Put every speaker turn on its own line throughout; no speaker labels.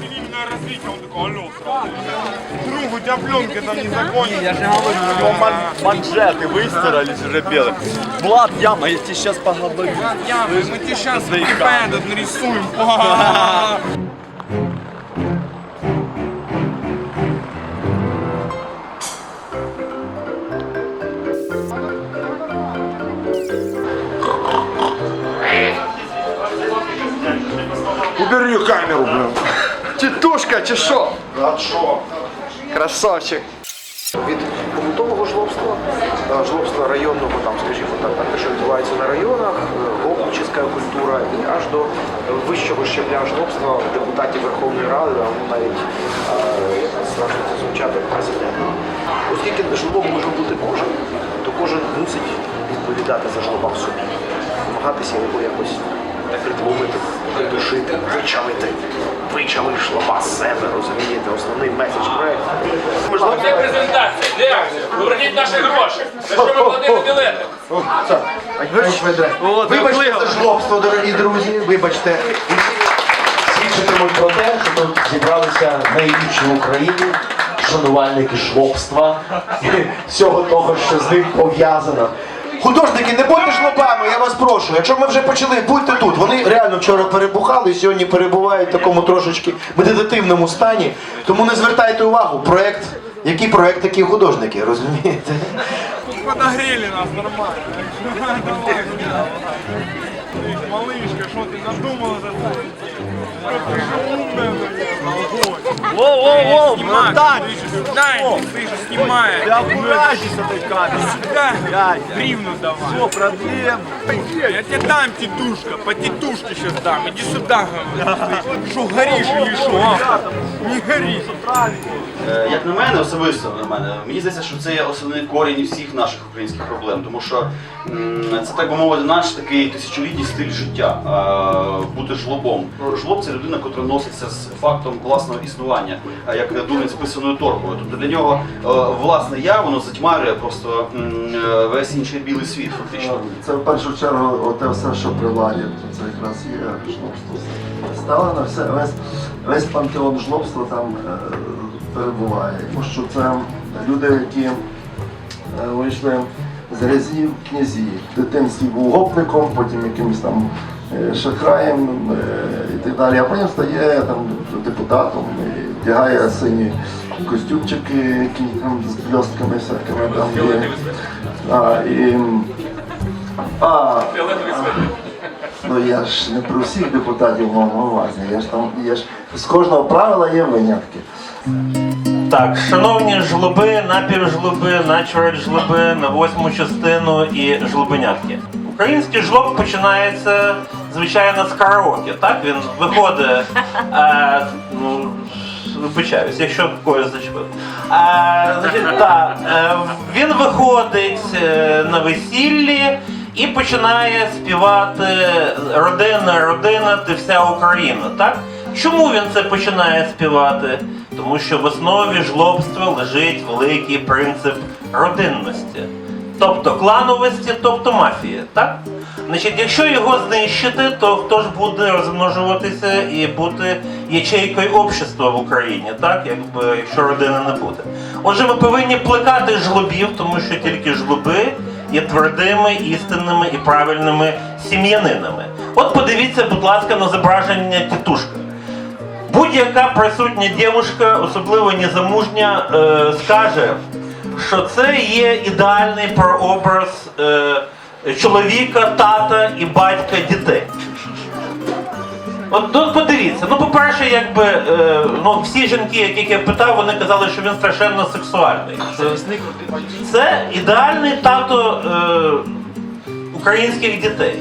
цивильное развитие, он такой, алло, сразу. Друг, у тебя пленка там не закончена. Я же говорю,
У него ман- манжеты выстирались уже белые. Влад, яма, я тебе сейчас поговорю.
Я, мы тебе сейчас этот нарисуем.
Убери камеру, блин.
Тітушка чи що?
Що?
Красавчик. Від побутового жлобства, е, жлобства районного, там, скажімо так, те, що відбувається на районах, е, гопническа культура і аж до е, вищого щебля жлобства депутатів Верховної Ради, а ну, навіть е, як нас страшно це звучати президента. Оскільки жлобом може бути кожен, то кожен мусить відповідати за жлоба в собі, намагатися його якось притлумити, придушити, вичавити. Вичавив жлоба з себе, розумієте, основний меседж проекту.
Де презентація? Де акція? Поверніть наші гроші. За що ми платили білети?
Вибачте за жлобство, дорогі друзі, вибачте.
свідчитимуть про те, що тут зібралися найліпші в Україні шанувальники жлобства всього того, що з ним пов'язано.
Художники, не будьте жлобами, я вас прошу. Якщо ми вже почали, будьте тут. Вони реально вчора перебухали і сьогодні перебувають в такому трошечки медитативному стані. Тому не звертайте увагу. Проект, який проект, такі художники, розумієте?
Подогрели нас нормально. Давай, давай. Малышка, что ты надумала за Ты
Воу-воу-воу,
Снимай,
братан!
слышишь, дай, ты же снимай.
Ты аккуратней с этой камерой.
Да, гривну давай.
Что, проблема?
Я тебе дам тетушка, по тетушке сейчас дам. Иди сюда, говорю. Что, горишь или что? а? Не горишь.
Е, Як на мене, особисто на мене, мені здається, що це є основний корінь всіх наших українських проблем, тому що м, це так би мовити, наш такий тисячолітній стиль життя е, бути жлобом. Жлоб це людина, яка носиться з фактом власного існування, е, як дурень з писаною торбою. Тобто для нього е, власне я воно затьмарює просто е, весь інший білий світ, фактично.
Це в першу чергу оте все, що при владі. Це якраз є жлобство. Сталина, все, весь, весь пантеон жлобства там е, перебуває. Тому що це люди, які е, вийшли з грязів князі. В дитинстві був гопником, потім якимось там е, шахраєм е, і так далі. А потім стає там депутатом, і вдягає сині костюмчики, які там з блістками всякими там є. А, і, а, ну я ж не про всіх депутатів мав на увазі. Я ж там є ж з кожного правила є винятки.
Так, шановні жлоби, напівжлоби, начверть жлоби, на восьму частину і жлобенятки. Український жлоб починається, звичайно, з караоке. Так, він виходить. Е, ну, вибачаюсь, якщо когось зачепив. Е, значить, так, е, він виходить е, на весіллі і починає співати Родина, родина, ти вся Україна. Так? Чому він це починає співати? Тому що в основі жлобства лежить великий принцип родинності, тобто клановості, тобто мафії. Так? Значить, якщо його знищити, то хто ж буде розмножуватися і бути ячейкою общества в Україні, так? Якби, якщо родини не буде. Отже, ми повинні плекати жлобів, тому що тільки жлоби є твердими, істинними і правильними сім'янинами. От подивіться, будь ласка, на зображення тітушка. Будь-яка присутня дівчинка, особливо незамужня, е, скаже, що це є ідеальний прообраз е, чоловіка, тата і батька дітей. От тут подивіться, ну по-перше, якби е, ну, всі жінки, яких я питав, вони казали, що він страшенно сексуальний. Це ідеальний тато е, українських дітей.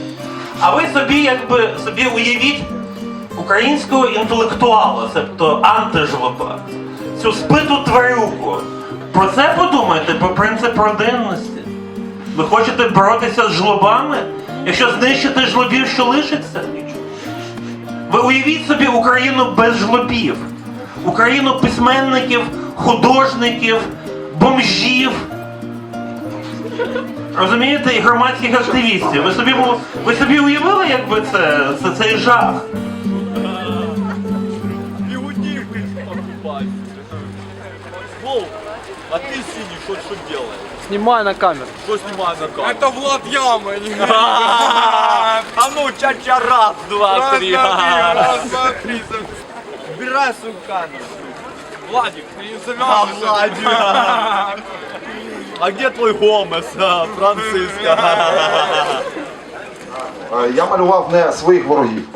А ви собі якби собі уявіть українського інтелектуала, тобто антижлоба, цю спиту тварюку. Про це подумайте, про принцип родинності. Ви хочете боротися з жлобами? Якщо знищити жлобів, що лишиться? Ви уявіть собі Україну без жлобів, Україну письменників, художників, бомжів. Розумієте, і громадських активістів. Ви собі, ви собі уявили, якби це, це цей жах?
Бегуди
Волк, а ты синий, что что делаешь?
Знімай на камеру.
Что снимаю на камеру?
Это Влад Яма, не
А ну, чача, раз, два, три.
Раз, два, три. Убирай свою камеру. Владик, ты не
А,
завязывай.
Владик. А где твой Гомес, а, Франциска?
Е, Я малював не своїх ворогів.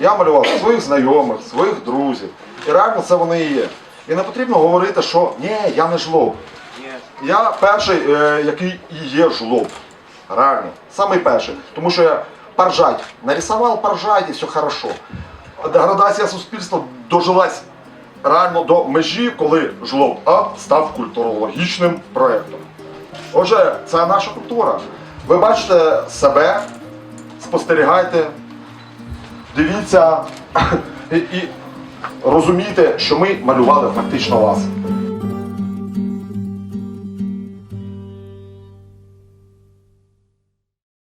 Я малював своїх знайомих, своїх друзів. І реально це вони і є. І не потрібно говорити, що ні, я не жлоб. Я перший, е, який і є жлоб. Реально. Самий перший. Тому що я поржать. Нарисував поржать і все хорошо. Деградація суспільства дожилась реально до межі, коли жлоб А став культурологічним проєктом. Отже, це наша культура. Ви бачите себе, спостерігайте, дивіться і, і розумійте, що ми малювали фактично вас.